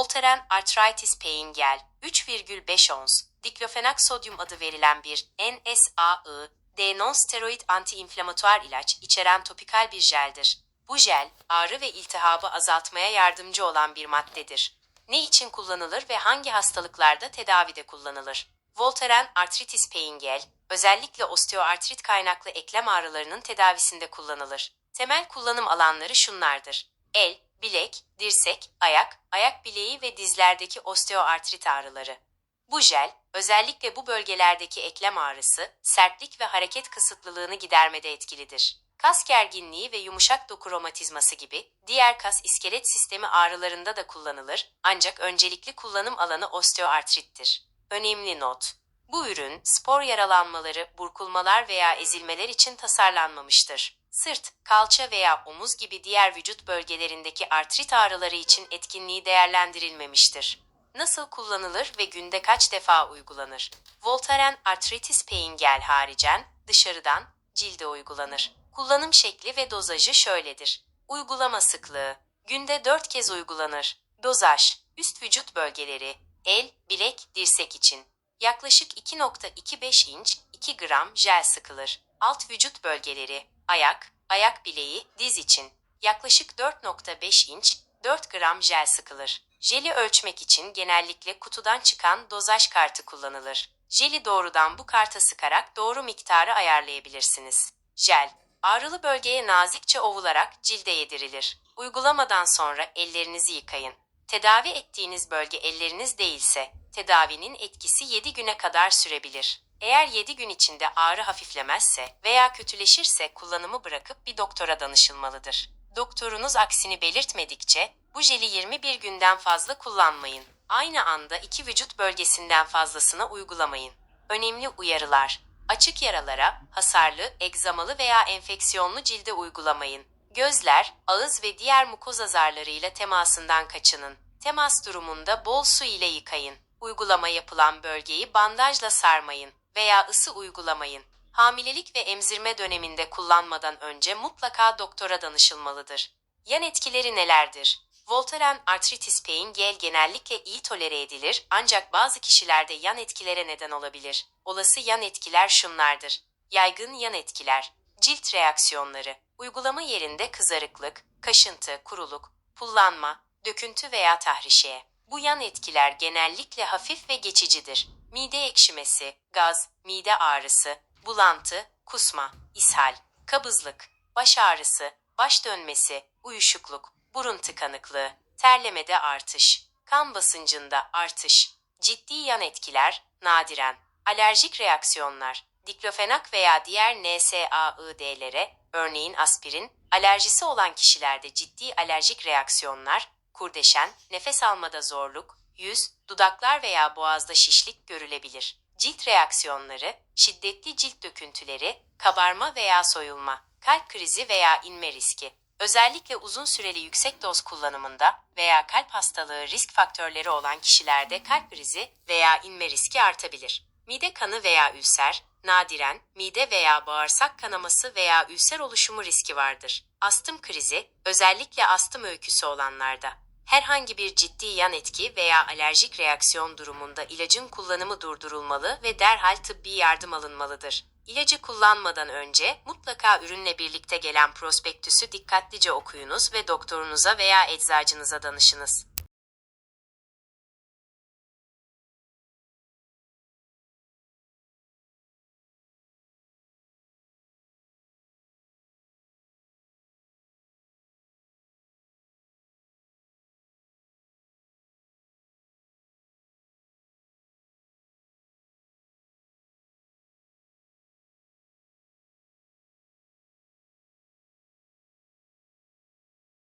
Voltaren Arthritis Pain Gel 3,5 ons diklofenak sodyum adı verilen bir NSAI D non-steroid anti-inflamatuar ilaç içeren topikal bir jeldir. Bu jel ağrı ve iltihabı azaltmaya yardımcı olan bir maddedir. Ne için kullanılır ve hangi hastalıklarda tedavide kullanılır? Voltaren Arthritis Pain Gel özellikle osteoartrit kaynaklı eklem ağrılarının tedavisinde kullanılır. Temel kullanım alanları şunlardır. El, bilek, dirsek, ayak, ayak bileği ve dizlerdeki osteoartrit ağrıları. Bu jel, özellikle bu bölgelerdeki eklem ağrısı, sertlik ve hareket kısıtlılığını gidermede etkilidir. Kas gerginliği ve yumuşak doku romatizması gibi diğer kas iskelet sistemi ağrılarında da kullanılır ancak öncelikli kullanım alanı osteoartrittir. Önemli not. Bu ürün spor yaralanmaları, burkulmalar veya ezilmeler için tasarlanmamıştır. Sırt, kalça veya omuz gibi diğer vücut bölgelerindeki artrit ağrıları için etkinliği değerlendirilmemiştir. Nasıl kullanılır ve günde kaç defa uygulanır? Voltaren Arthritis Pain Gel haricen dışarıdan cilde uygulanır. Kullanım şekli ve dozajı şöyledir. Uygulama sıklığı günde 4 kez uygulanır. Dozaj üst vücut bölgeleri el, bilek, dirsek için yaklaşık 2.25 inç 2 gram jel sıkılır. Alt vücut bölgeleri ayak, ayak bileği, diz için yaklaşık 4.5 inç 4 gram jel sıkılır. Jeli ölçmek için genellikle kutudan çıkan dozaj kartı kullanılır. Jeli doğrudan bu karta sıkarak doğru miktarı ayarlayabilirsiniz. Jel, ağrılı bölgeye nazikçe ovularak cilde yedirilir. Uygulamadan sonra ellerinizi yıkayın. Tedavi ettiğiniz bölge elleriniz değilse, tedavinin etkisi 7 güne kadar sürebilir. Eğer 7 gün içinde ağrı hafiflemezse veya kötüleşirse kullanımı bırakıp bir doktora danışılmalıdır. Doktorunuz aksini belirtmedikçe bu jeli 21 günden fazla kullanmayın. Aynı anda iki vücut bölgesinden fazlasına uygulamayın. Önemli uyarılar. Açık yaralara, hasarlı, egzamalı veya enfeksiyonlu cilde uygulamayın. Gözler, ağız ve diğer mukoza zarlarıyla temasından kaçının. Temas durumunda bol su ile yıkayın. Uygulama yapılan bölgeyi bandajla sarmayın veya ısı uygulamayın. Hamilelik ve emzirme döneminde kullanmadan önce mutlaka doktora danışılmalıdır. Yan etkileri nelerdir? Voltaren Arthritis Pain Gel genellikle iyi tolere edilir ancak bazı kişilerde yan etkilere neden olabilir. Olası yan etkiler şunlardır. Yaygın yan etkiler, cilt reaksiyonları, uygulama yerinde kızarıklık, kaşıntı, kuruluk, pullanma, döküntü veya tahrişeye. Bu yan etkiler genellikle hafif ve geçicidir. Mide ekşimesi, gaz, mide ağrısı, bulantı, kusma, ishal, kabızlık, baş ağrısı, baş dönmesi, uyuşukluk, burun tıkanıklığı, terlemede artış, kan basıncında artış, ciddi yan etkiler, nadiren, alerjik reaksiyonlar, diklofenak veya diğer NSAID'lere, örneğin aspirin, alerjisi olan kişilerde ciddi alerjik reaksiyonlar, kurdeşen, nefes almada zorluk, yüz, dudaklar veya boğazda şişlik görülebilir. Cilt reaksiyonları, şiddetli cilt döküntüleri, kabarma veya soyulma, kalp krizi veya inme riski. Özellikle uzun süreli yüksek doz kullanımında veya kalp hastalığı risk faktörleri olan kişilerde kalp krizi veya inme riski artabilir. Mide kanı veya ülser, nadiren mide veya bağırsak kanaması veya ülser oluşumu riski vardır. Astım krizi, özellikle astım öyküsü olanlarda. Herhangi bir ciddi yan etki veya alerjik reaksiyon durumunda ilacın kullanımı durdurulmalı ve derhal tıbbi yardım alınmalıdır. İlacı kullanmadan önce mutlaka ürünle birlikte gelen prospektüsü dikkatlice okuyunuz ve doktorunuza veya eczacınıza danışınız.